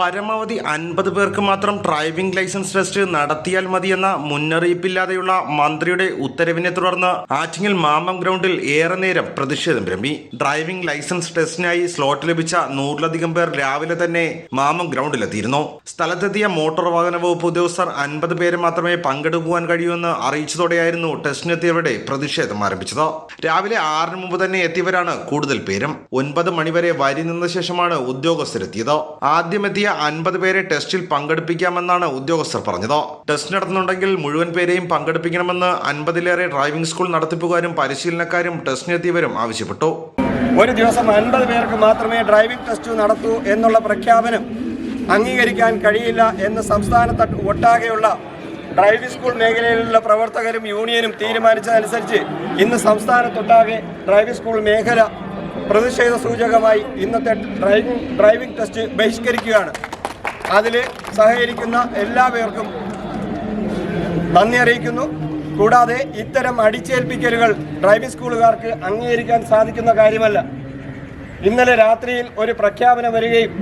പരമാവധി അൻപത് പേർക്ക് മാത്രം ഡ്രൈവിംഗ് ലൈസൻസ് ടെസ്റ്റ് നടത്തിയാൽ മതിയെന്ന മുന്നറിയിപ്പില്ലാതെയുള്ള മന്ത്രിയുടെ ഉത്തരവിനെ തുടർന്ന് ആറ്റിങ്ങൽ മാമം ഗ്രൗണ്ടിൽ ഏറെ നേരം പ്രതിഷേധം രമ്പി ഡ്രൈവിംഗ് ലൈസൻസ് ടെസ്റ്റിനായി സ്ലോട്ട് ലഭിച്ച നൂറിലധികം പേർ രാവിലെ തന്നെ മാമം ഗ്രൗണ്ടിലെത്തിയിരുന്നു. സ്ഥലത്തെത്തിയ മോട്ടോർ വാഹന വകുപ്പ് ഉദ്യോഗസ്ഥർ അൻപത് പേര് മാത്രമേ പങ്കെടുക്കുവാൻ കഴിയൂവെന്ന് അറിയിച്ചതോടെയായിരുന്നു ടെസ്റ്റിനെത്തിയവരുടെ പ്രതിഷേധം ആരംഭിച്ചത്. രാവിലെ ആറിന് മുമ്പ് തന്നെ എത്തിയവരാണ് കൂടുതൽ പേരും. ഒൻപത് മണിവരെ വരി നിന്ന ശേഷമാണ് ഉദ്യോഗസ്ഥരെത്തിയത്. ആദ്യം എത്തിയ അൻപത് പേരെ ടെസ്റ്റിൽ പങ്കെടുപ്പിക്കാമെന്നാണ് ഉദ്യോഗസ്ഥർ പറഞ്ഞത്. ടെസ്റ്റ് നടത്തുന്നുണ്ടെങ്കിൽ മുഴുവൻ പേരെയും പങ്കെടുപ്പിക്കണമെന്ന് അൻപതിലേറെ ഡ്രൈവിംഗ് സ്കൂൾ നടത്തിപ്പുകാരും പരിശീലനക്കാരും ടെസ്റ്റിനെത്തിയവരും ആവശ്യപ്പെട്ടു. ഒരു ദിവസം അൻപത് പേർക്ക് മാത്രമേ ഡ്രൈവിംഗ് ടെസ്റ്റ് നടത്തൂ എന്നുള്ള പ്രഖ്യാപനം അംഗീകരിക്കാൻ കഴിയില്ല എന്ന് സംസ്ഥാനത്ത് ഒട്ടാകെയുള്ള ഡ്രൈവിംഗ് സ്കൂൾ മേഖലയിലുള്ള പ്രവർത്തകരും യൂണിയനും തീരുമാനിച്ചതനുസരിച്ച് ഇന്ന് സംസ്ഥാനത്തൊട്ടാകെ ഡ്രൈവിംഗ് സ്കൂൾ മേഖല പ്രതിഷേധ സൂചകമായി ഇന്നത്തെ ഡ്രൈവിംഗ് ഡ്രൈവിംഗ് ടെസ്റ്റ് ബഹിഷ്കരിക്കുകയാണ്. അതിൽ സഹകരിക്കുന്ന എല്ലാ പേർക്കും നന്ദി അറിയിക്കുന്നു. കൂടാതെ ഇത്തരം അടിച്ചേൽപ്പിക്കലുകൾ ഡ്രൈവിംഗ് സ്കൂളുകാർക്ക് അംഗീകരിക്കാൻ സാധിക്കുന്ന കാര്യമല്ല. ഇന്നലെ രാത്രിയിൽ ഒരു പ്രഖ്യാപനം വരികയും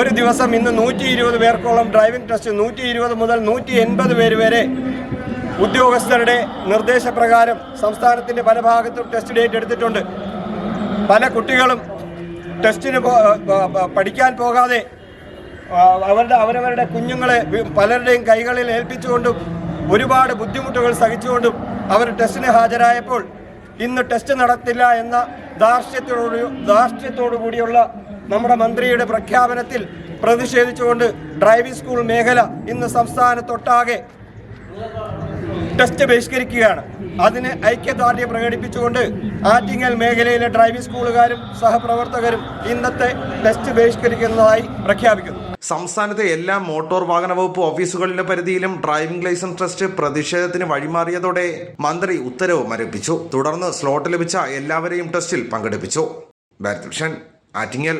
ഒരു ദിവസം ഇന്ന് നൂറ്റി ഇരുപത് പേർക്കോളം ഡ്രൈവിംഗ് ടെസ്റ്റ് നൂറ്റി ഇരുപത് മുതൽ നൂറ്റി എൺപത് പേര് വരെ ഉദ്യോഗസ്ഥരുടെ നിർദ്ദേശപ്രകാരം സംസ്ഥാനത്തിന്റെ പല ഭാഗത്തും ടെസ്റ്റ് ഡേറ്റ് എടുത്തിട്ടുണ്ട്. പല കുട്ടികളും ടെസ്റ്റിന് പഠിക്കാൻ പോകാതെ അവരുടെ അവരവരുടെ കുഞ്ഞുങ്ങളെ പലരുടെയും കൈകളിൽ ഏൽപ്പിച്ചുകൊണ്ടും ഒരുപാട് ബുദ്ധിമുട്ടുകൾ സഹിച്ചുകൊണ്ടും അവർ ടെസ്റ്റിന് ഹാജരായപ്പോൾ ഇന്ന് ടെസ്റ്റ് നടത്തില്ല എന്ന ധാർഷ്ട്യത്തോടു ധാർഷ്ട്യത്തോടു കൂടിയുള്ള നമ്മുടെ മന്ത്രിയുടെ പ്രഖ്യാപനത്തിൽ പ്രതിഷേധിച്ചുകൊണ്ട് ഡ്രൈവിംഗ് സ്കൂൾ മേഖല ഇന്ന് സംസ്ഥാനത്തൊട്ടാകെ ടെസ്റ്റ് ബഹിഷ്കരിക്കുകയാണ്. അതിന് ഐക്യദാർഢ്യം പ്രകടിപ്പിച്ചുകൊണ്ട് ആറ്റിങ്ങൽ മേഖലയിലെ ഡ്രൈവിംഗ് സ്കൂളുകാരും സഹപ്രവർത്തകരും ഇന്നത്തെ ടെസ്റ്റ് ബഹിഷ്കരിക്കുന്നതായി പ്രഖ്യാപിക്കുന്നു. സംസ്ഥാനത്തെ എല്ലാ മോട്ടോർ വാഹന വകുപ്പ് ഓഫീസുകളിലെ പരിധിയിലും ഡ്രൈവിംഗ് ലൈസൻസ് ടെസ്റ്റ് പ്രതിഷേധത്തിന് വഴിമാറിയതോടെ മന്ത്രി ഉത്തരവ് മരവിപ്പിച്ചു. തുടർന്ന് സ്ലോട്ട് ലഭിച്ച എല്ലാവരെയും ടെസ്റ്റിൽ പങ്കെടുപ്പിച്ചു. ബാലകൃഷ്ണൻ ആറ്റിങ്ങൽ